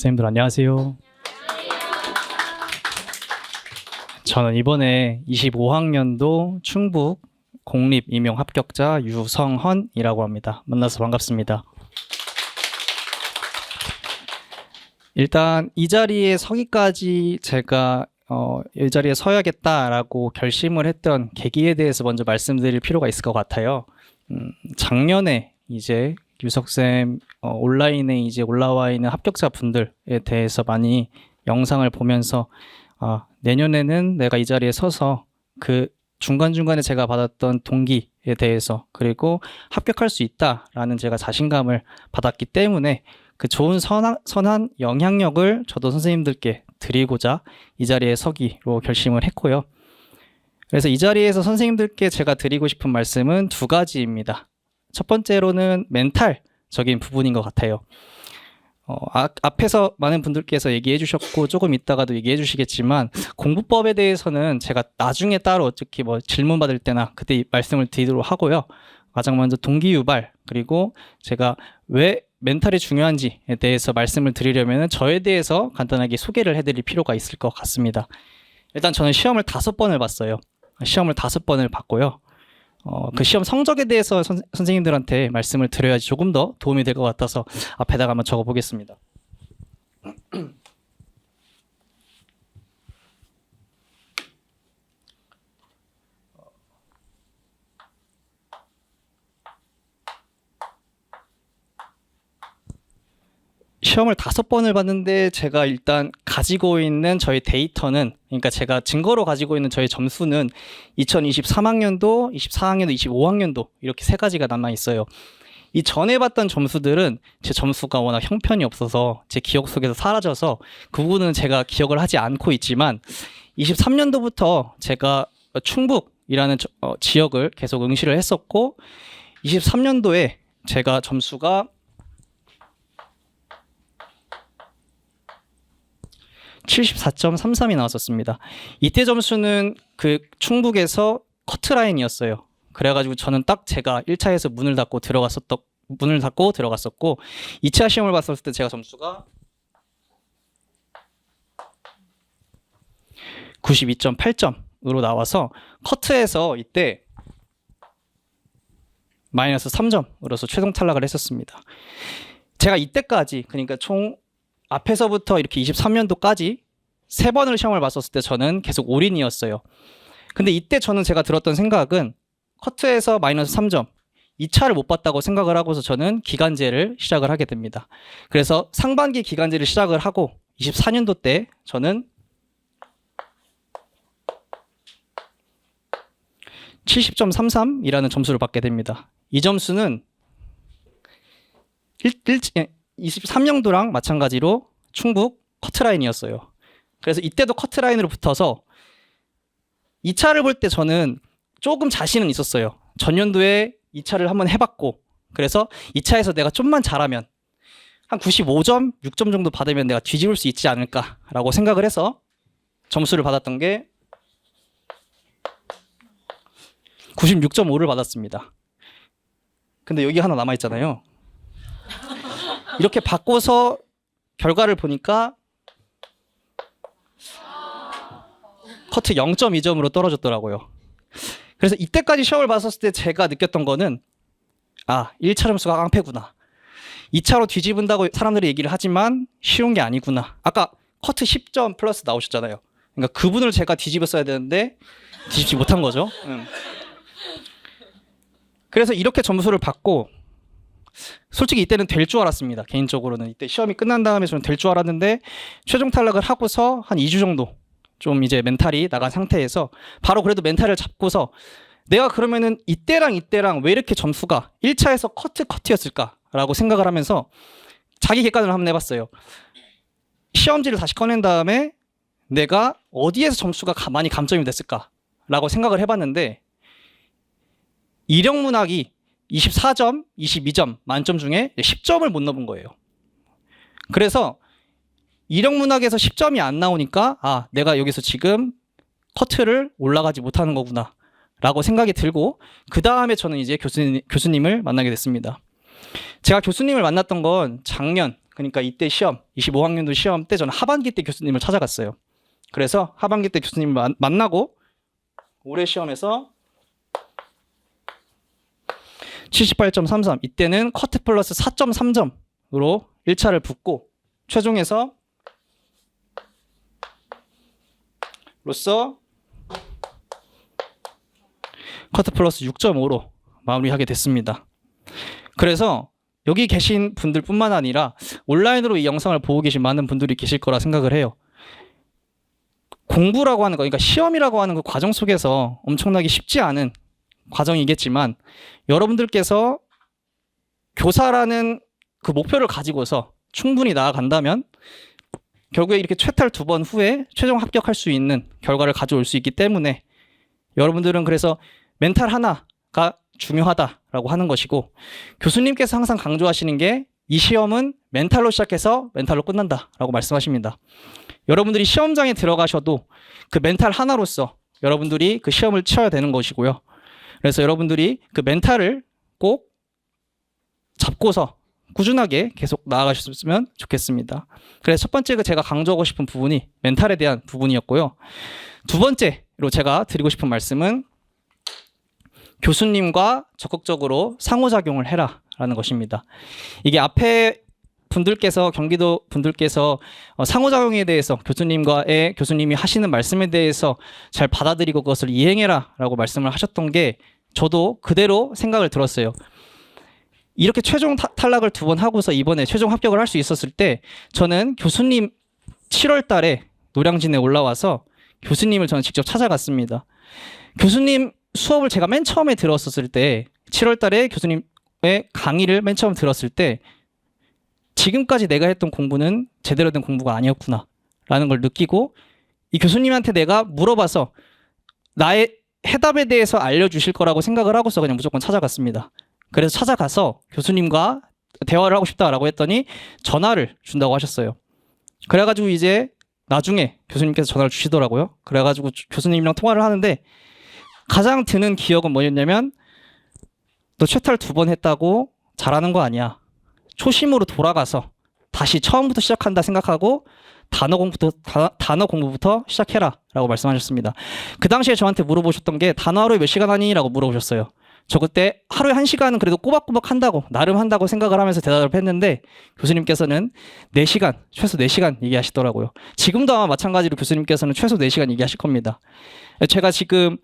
선생님들 안녕하세요. 저는 이번에 25학년도 충북 공립 임용 합격자 유성헌이라고 합니다. 만나서 반갑습니다. 일단 이 자리에 서기까지 제가 어, 이 자리에 서야겠다라고 결심을 했던 계기에 대해서 먼저 말씀드릴 필요가 있을 것 같아요. 음, 작년에 이제 유석쌤 어, 온라인에 이제 올라와 있는 합격자 분들에 대해서 많이 영상을 보면서 아, 내년에는 내가 이 자리에 서서 그 중간중간에 제가 받았던 동기에 대해서 그리고 합격할 수 있다라는 제가 자신감을 받았기 때문에 그 좋은 선한, 선한 영향력을 저도 선생님들께 드리고자 이 자리에 서기로 결심을 했고요. 그래서 이 자리에서 선생님들께 제가 드리고 싶은 말씀은 두 가지입니다. 첫 번째로는 멘탈적인 부분인 것 같아요. 어, 아, 앞에서 많은 분들께서 얘기해 주셨고 조금 이따가도 얘기해 주시겠지만 공부법에 대해서는 제가 나중에 따로 특히 뭐 질문 받을 때나 그때 말씀을 드리도록 하고요. 가장 먼저 동기 유발 그리고 제가 왜 멘탈이 중요한지에 대해서 말씀을 드리려면 저에 대해서 간단하게 소개를 해드릴 필요가 있을 것 같습니다. 일단 저는 시험을 다섯 번을 봤어요. 시험을 다섯 번을 봤고요. 어, 그 시험 성적에 대해서 선, 선생님들한테 말씀을 드려야지 조금 더 도움이 될 것 같아서 앞에다가 한번 적어 보겠습니다. 시험을 다섯 번을 봤는데 제가 일단 가지고 있는 저희 데이터는 그러니까 제가 증거로 가지고 있는 저희 점수는 2023학년도, 24학년도, 25학년도 이렇게 세 가지가 남아 있어요. 이 전에 봤던 점수들은 제 점수가 워낙 형편이 없어서 제 기억 속에서 사라져서 그 부분은 제가 기억을 하지 않고 있지만 23년도부터 제가 충북이라는 저- 어, 지역을 계속 응시를 했었고 23년도에 제가 점수가 74.33이 나왔었습니다. 이때 점수는 그 충북에서 커트라인이었어요. 그래가지고 저는 딱 제가 1차에서 문을 닫고 들어갔었던 문을 닫고 들어갔었고 2차 시험을 봤었을 때 제가 점수가 92.8점으로 나와서 커트에서 이때 마이너스 3점으로서 최종 탈락을 했었습니다. 제가 이때까지 그러니까 총 앞에서부터 이렇게 23년도까지 세 번을 시험을 봤었을 때 저는 계속 올인이었어요. 근데 이때 저는 제가 들었던 생각은 커트에서 마이너스 3점, 2차를 못 봤다고 생각을 하고서 저는 기간제를 시작을 하게 됩니다. 그래서 상반기 기간제를 시작을 하고 24년도 때 저는 70.33이라는 점수를 받게 됩니다. 이 점수는 1, 23년도랑 마찬가지로 충북 커트라인이었어요. 그래서 이때도 커트라인으로 붙어서 2차를 볼 때 저는 조금 자신은 있었어요. 전년도에 2차를 한번 해봤고 그래서 2차에서 내가 좀만 잘하면 한 95점, 6점 정도 받으면 내가 뒤집을 수 있지 않을까라고 생각을 해서 점수를 받았던 게 96.5를 받았습니다. 근데 여기 하나 남아 있잖아요. 이렇게 바꿔서 결과를 보니까 커트 0.2점으로 떨어졌더라고요. 그래서 이때까지 시험을 봤었을 때 제가 느꼈던 거는 아, 1차 점수가 깡패구나. 2차로 뒤집은다고 사람들이 얘기를 하지만 쉬운 게 아니구나. 아까 커트 10점 플러스 나오셨잖아요. 그러니까 그분을 제가 뒤집었어야 되는데 뒤집지 못한 거죠. 음. 그래서 이렇게 점수를 받고 솔직히 이때는 될 줄 알았습니다. 개인적으로는 이때 시험이 끝난 다음에 저는 될 줄 알았는데 최종 탈락을 하고서 한 2주 정도 좀 이제 멘탈이 나간 상태에서 바로 그래도 멘탈을 잡고서 내가 그러면은 이때랑 이때랑 왜 이렇게 점수가 1차에서 커트 커트였을까라고 생각을 하면서 자기 객관을 한번 해봤어요. 시험지를 다시 꺼낸 다음에 내가 어디에서 점수가 가- 많이 감점이 됐을까라고 생각을 해봤는데 이력문학이 24점, 22점 만점 중에 10점을 못 넘은 거예요. 그래서 이력 문학에서 10점이 안 나오니까 아 내가 여기서 지금 커트를 올라가지 못하는 거구나 라고 생각이 들고 그 다음에 저는 이제 교수님, 교수님을 만나게 됐습니다. 제가 교수님을 만났던 건 작년 그러니까 이때 시험 25학년도 시험 때 저는 하반기 때 교수님을 찾아갔어요. 그래서 하반기 때 교수님을 만- 만나고 올해 시험에서 78.33 이때는 커트 플러스 4.3점으로 1차를 붙고 최종에서 로서 커트 플러스 6.5로 마무리하게 됐습니다. 그래서 여기 계신 분들뿐만 아니라 온라인으로 이 영상을 보고 계신 많은 분들이 계실 거라 생각을 해요. 공부라고 하는 거, 그러니까 시험이라고 하는 그 과정 속에서 엄청나게 쉽지 않은 과정이겠지만 여러분들께서 교사라는 그 목표를 가지고서 충분히 나아간다면 결국에 이렇게 최탈 두 번 후에 최종 합격할 수 있는 결과를 가져올 수 있기 때문에 여러분들은 그래서 멘탈 하나가 중요하다라고 하는 것이고 교수님께서 항상 강조하시는 게 이 시험은 멘탈로 시작해서 멘탈로 끝난다라고 말씀하십니다. 여러분들이 시험장에 들어가셔도 그 멘탈 하나로서 여러분들이 그 시험을 치러야 되는 것이고요. 그래서 여러분들이 그 멘탈을 꼭 잡고서 꾸준하게 계속 나아가셨으면 좋겠습니다. 그래서 첫 번째 그 제가 강조하고 싶은 부분이 멘탈에 대한 부분이었고요. 두 번째로 제가 드리고 싶은 말씀은 교수님과 적극적으로 상호작용을 해라 라는 것입니다. 이게 앞에 분들께서 경기도 분들께서 어, 상호작용에 대해서 교수님과의 교수님이 하시는 말씀에 대해서 잘 받아들이고 그것을 이행해라라고 말씀을 하셨던 게 저도 그대로 생각을 들었어요. 이렇게 최종 타- 탈락을 두 번 하고서 이번에 최종 합격을 할 수 있었을 때 저는 교수님 7월 달에 노량진에 올라와서 교수님을 저는 직접 찾아갔습니다. 교수님 수업을 제가 맨 처음에 들었었을 때 7월 달에 교수님의 강의를 맨 처음 들었을 때 지금까지 내가 했던 공부는 제대로 된 공부가 아니었구나 라는 걸 느끼고 이 교수님한테 내가 물어봐서 나의 해답에 대해서 알려주실 거라고 생각을 하고서 그냥 무조건 찾아갔습니다. 그래서 찾아가서 교수님과 대화를 하고 싶다라고 했더니 전화를 준다고 하셨어요. 그래가지고 이제 나중에 교수님께서 전화를 주시더라고요. 그래가지고 주- 교수님이랑 통화를 하는데 가장 드는 기억은 뭐였냐면 너 최탈 두 번 했다고 잘하는 거 아니야. 초심으로 돌아가서 다시 처음부터 시작한다 생각하고 단어 공부부터 다- 단어 공부부터 시작해라라고 말씀하셨습니다. 그 당시에 저한테 물어보셨던 게 단어 하루에 몇 시간 하니라고 물어보셨어요. 저 그때 하루에 한 시간은 그래도 꼬박꼬박 한다고 나름 한다고 생각을 하면서 대답을 했는데 교수님께서는 4시간 최소 4시간 얘기하시더라고요. 지금도 아마 마찬가지로 교수님께서는 최소 4시간 얘기하실 겁니다. 제가 지금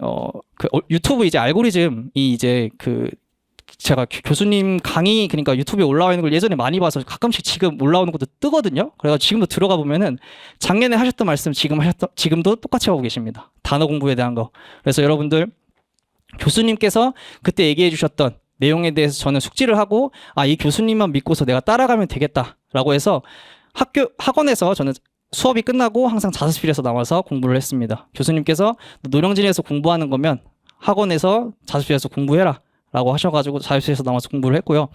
어, 그 어, 유튜브 이제 알고리즘이 이제 그 제가 교- 교수님 강의 그러니까 유튜브에 올라와 있는 걸 예전에 많이 봐서 가끔씩 지금 올라오는 것도 뜨거든요. 그래서 지금도 들어가 보면은 작년에 하셨던 말씀 지금 하셨던 지금도 똑같이 하고 계십니다. 단어 공부에 대한 거. 그래서 여러분들 교수님께서 그때 얘기해 주셨던 내용에 대해서 저는 숙지를 하고 아 이 교수님만 믿고서 내가 따라가면 되겠다라고 해서 학교 학원에서 저는 수업이 끝나고 항상 자습실에서 나와서 공부를 했습니다. 교수님께서 노령진에서 공부하는 거면 학원에서 자습실에서 공부해라. 라고 하셔가지고 자습실에서 나와서 공부를 했고요.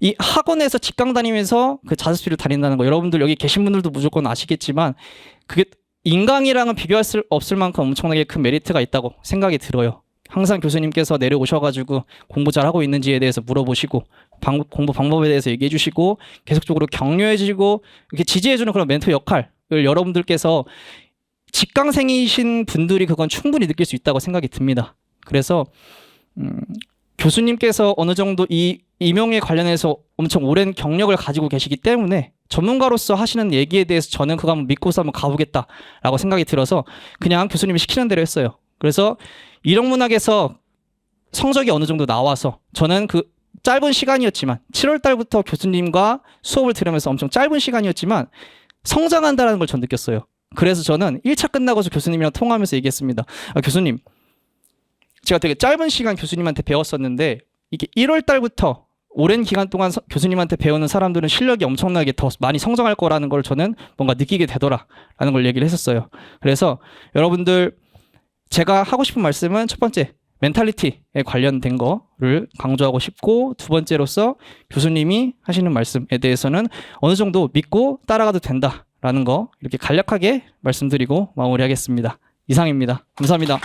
이 학원에서 직강 다니면서 그 자습실을 다닌다는 거 여러분들 여기 계신 분들도 무조건 아시겠지만 그게 인강이랑은 비교할 수 없을 만큼 엄청나게 큰 메리트가 있다고 생각이 들어요. 항상 교수님께서 내려오셔가지고 공부 잘하고 있는지에 대해서 물어보시고 방- 공부 방법에 대해서 얘기해 주시고 계속적으로 격려해 주시고 이렇게 지지해 주는 그런 멘토 역할을 여러분들께서 직강생이신 분들이 그건 충분히 느낄 수 있다고 생각이 듭니다. 그래서 음, 교수님께서 어느 정도 이 임용에 관련해서 엄청 오랜 경력을 가지고 계시기 때문에 전문가로서 하시는 얘기에 대해서 저는 그거 한번 믿고서 한번 가보겠다라고 생각이 들어서 그냥 교수님이 시키는 대로 했어요. 그래서 일억문학에서 성적이 어느 정도 나와서 저는 그 짧은 시간이었지만 7월 달부터 교수님과 수업을 들으면서 엄청 짧은 시간이었지만 성장한다라는 걸 전 느꼈어요. 그래서 저는 1차 끝나고서 교수님이랑 통화하면서 얘기했습니다. 아, 교수님, 제가 되게 짧은 시간 교수님한테 배웠었는데 이게 1월 달부터 오랜 기간 동안 서- 교수님한테 배우는 사람들은 실력이 엄청나게 더 많이 성장할 거라는 걸 저는 뭔가 느끼게 되더라라는 걸 얘기를 했었어요. 그래서 여러분들 제가 하고 싶은 말씀은 첫 번째 멘탈리티에 관련된 거를 강조하고 싶고 두 번째로서 교수님이 하시는 말씀에 대해서는 어느 정도 믿고 따라가도 된다라는 거 이렇게 간략하게 말씀드리고 마무리하겠습니다. 이상입니다. 감사합니다.